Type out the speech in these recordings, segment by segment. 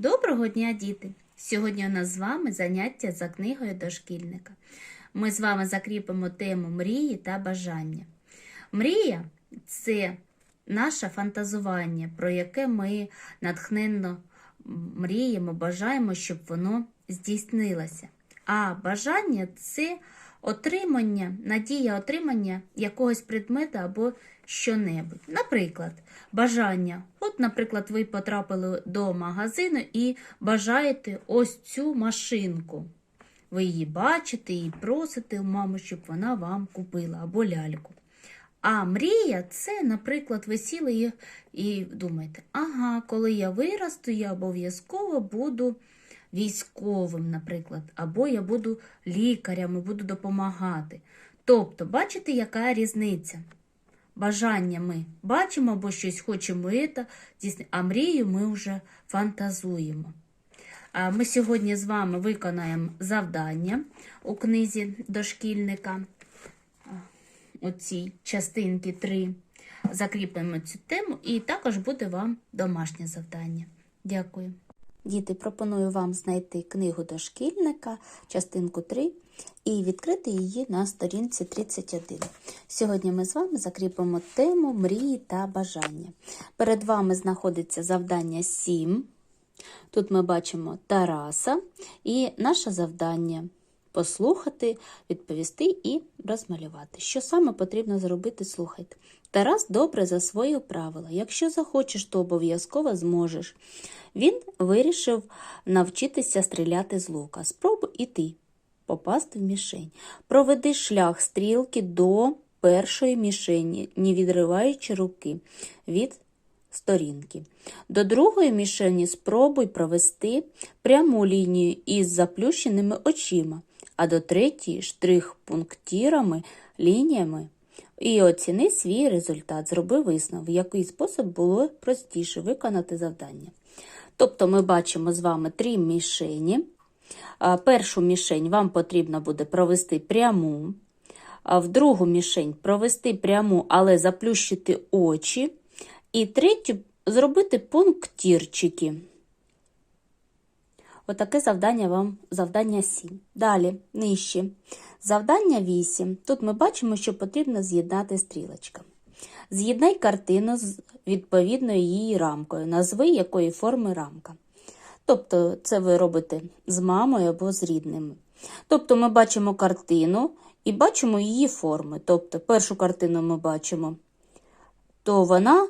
Доброго дня, діти! Сьогодні у нас з вами заняття за книгою дошкільника. Ми з вами закріпимо тему мрії та бажання. Мрія це наше фантазування, про яке ми натхненно мріємо, бажаємо, щоб воно здійснилося. А бажання це отримання, надія отримання якогось предмета або що-небудь. Наприклад, бажання. От, наприклад, ви потрапили до магазину і бажаєте ось цю машинку. Ви її бачите і просите у мами, щоб вона вам купила або ляльку. А мрія це, наприклад, ви сіли і, і думаєте, ага, коли я виросту, я обов'язково буду військовим, наприклад, або я буду лікарем і буду допомагати. Тобто, бачите, яка різниця? Бажання ми бачимо або щось хочемо, а мрію ми вже фантазуємо. Ми сьогодні з вами виконаємо завдання у книзі дошкільника оцій частинки 3. Закріпимо цю тему і також буде вам домашнє завдання. Дякую. Діти, пропоную вам знайти книгу дошкільника, частинку 3, і відкрити її на сторінці 31. Сьогодні ми з вами закріпимо тему мрії та бажання. Перед вами знаходиться завдання 7. Тут ми бачимо Тараса і наше завдання послухати, відповісти і розмалювати. Що саме потрібно зробити, слухайте. Тарас добре засвоїв правила. Якщо захочеш, то обов'язково зможеш. Він вирішив навчитися стріляти з лука. Спробуй і ти попасти в мішень. Проведи шлях стрілки до першої мішені, не відриваючи руки від сторінки. До другої мішені спробуй провести пряму лінію із заплющеними очима, а до третьої штрих-пунктірами, лініями. І оціни свій результат, зроби висновок, в який спосіб було простіше виконати завдання. Тобто ми бачимо з вами три мішені. Першу мішень вам потрібно буде провести пряму, в другу мішень провести пряму, але заплющити очі. І третю зробити пунктирчики. Отаке завдання вам завдання 7. Далі, нижче. Завдання 8. Тут ми бачимо, що потрібно з'єднати стрілочками. З'єднай картину з відповідною її рамкою. Назви якої форми рамка. Тобто, це ви робите з мамою або з рідними. Тобто, ми бачимо картину і бачимо її форми. Тобто, першу картину ми бачимо, то вона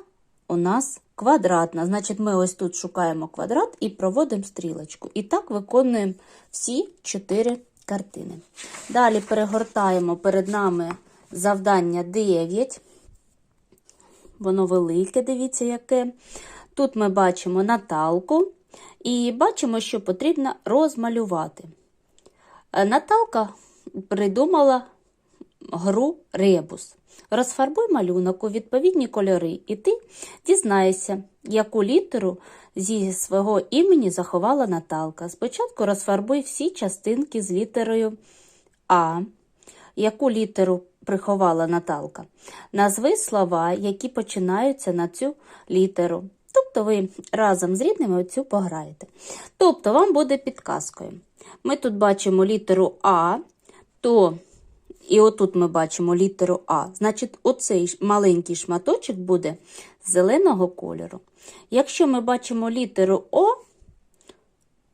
у нас квадратна. Значить, ми ось тут шукаємо квадрат і проводимо стрілочку. І так виконуємо всі чотири картини. Далі перегортаємо перед нами завдання 9. Воно велике, дивіться, яке. Тут ми бачимо Наталку і бачимо, що потрібно розмалювати. Наталка придумала гру ребус. Розфарбуй малюнок у відповідні кольори, і ти дізнаєшся, яку літеру зі свого імені заховала Наталка. Спочатку розфарбуй всі частинки з літерою А, яку літеру приховала Наталка. Назви слова, які починаються на цю літеру. Тобто ви разом з рідними оцю пограєте. Тобто вам буде підказкою. Ми тут бачимо літеру А, то і отут ми бачимо літеру А. Значить, оцей маленький шматочок буде зеленого кольору. Якщо ми бачимо літеру О,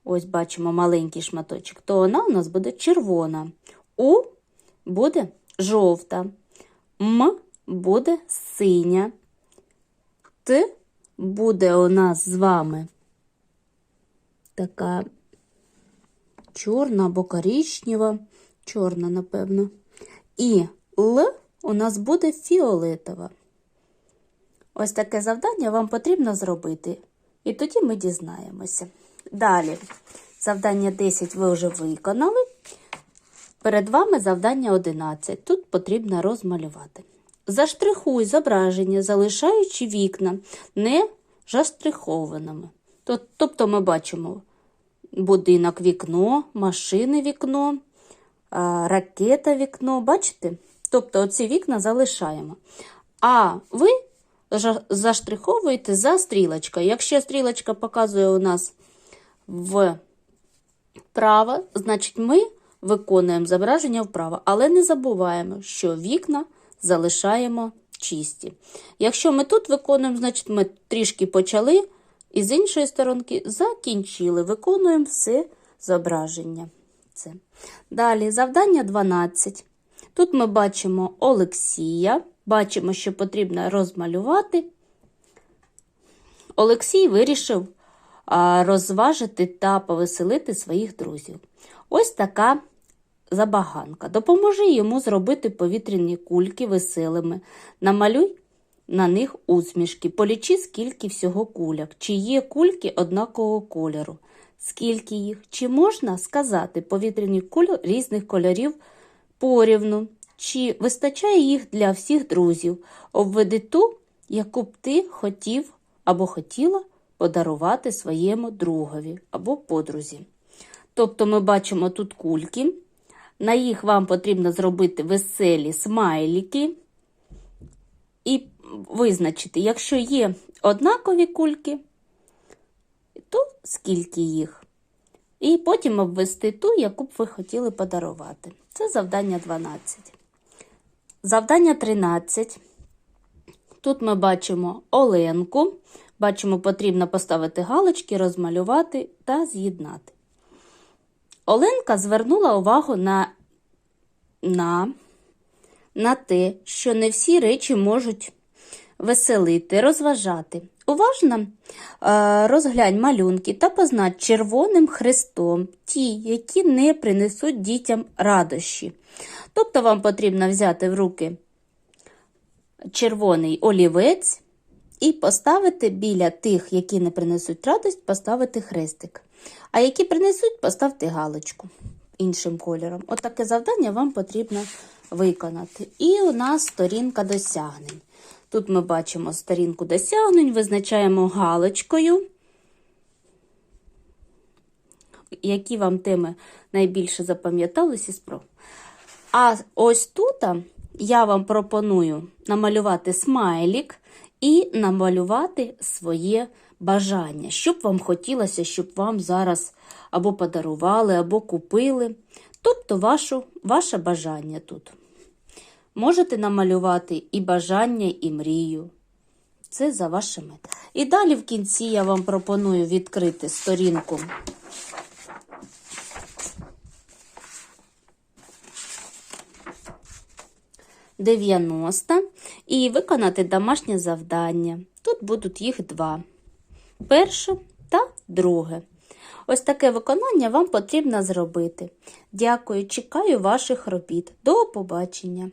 ось бачимо маленький шматочок, то вона у нас буде червона. У буде жовта, М буде синя. Т буде у нас з вами така чорна або коричнева, чорна, напевно. І Л у нас буде фіолетова. Ось таке завдання вам потрібно зробити. І тоді ми дізнаємося. Далі, завдання 10 ви вже виконали. Перед вами завдання 11. Тут потрібно розмалювати. Заштрихуй зображення, залишаючи вікна не заштрихованими. Тобто ми бачимо будинок вікно, машини вікно, ракета вікно, бачите? Тобто оці вікна залишаємо. А ви заштриховуєте за стрілочкою. Якщо стрілочка показує у нас вправо, значить ми виконуємо зображення вправо, але не забуваємо, що вікна залишаємо чисті. Якщо ми тут виконуємо, значить ми трішки почали, і з іншої сторонки закінчили. Виконуємо все зображення. Це. Далі завдання 12. Тут ми бачимо Олексія, бачимо, що потрібно розмалювати. Олексій вирішив розважити та повеселити своїх друзів. Ось така забаганка. Допоможи йому зробити повітряні кульки веселими. Намалюй на них усмішки. Полічи, скільки всього куляк. Чи є кульки однакового кольору. Скільки їх? Чи можна сказати повітряні кулі різних кольорів порівну? Чи вистачає їх для всіх друзів? Обведи ту, яку б ти хотів або хотіла подарувати своєму другові або подрузі. Тобто ми бачимо тут кульки. На їх вам потрібно зробити веселі смайлики і визначити, якщо є однакові кульки, то скільки їх. І потім обвести ту, яку б ви хотіли подарувати. Це завдання 12. Завдання 13. Тут ми бачимо Оленку. Бачимо, потрібно поставити галочки, розмалювати та з'єднати. Оленка звернула увагу на, на, на те, що не всі речі можуть веселити, розважати. Уважно е, розглянь малюнки та познач червоним хрестом ті, які не принесуть дітям радощі. Тобто вам потрібно взяти в руки червоний олівець і поставити біля тих, які не принесуть радость, поставити хрестик. А які принесуть, поставте галочку іншим кольором. Отаке завдання вам потрібно виконати. І у нас сторінка досягнень. Тут ми бачимо сторінку досягнень, визначаємо галочкою, які вам теми найбільше запам'яталися спроб. А ось тут я вам пропоную намалювати смайлік і намалювати своє бажання, що б вам хотілося, щоб вам зараз або подарували, або купили. Тобто вашу, ваше бажання тут. Можете намалювати і бажання, і мрію. Це за вашими. І далі в кінці я вам пропоную відкрити сторінку. Дев'яносто і виконати домашнє завдання. Тут будуть їх два. Перше та друге. Ось таке виконання вам потрібно зробити. Дякую, чекаю ваших робіт. До побачення!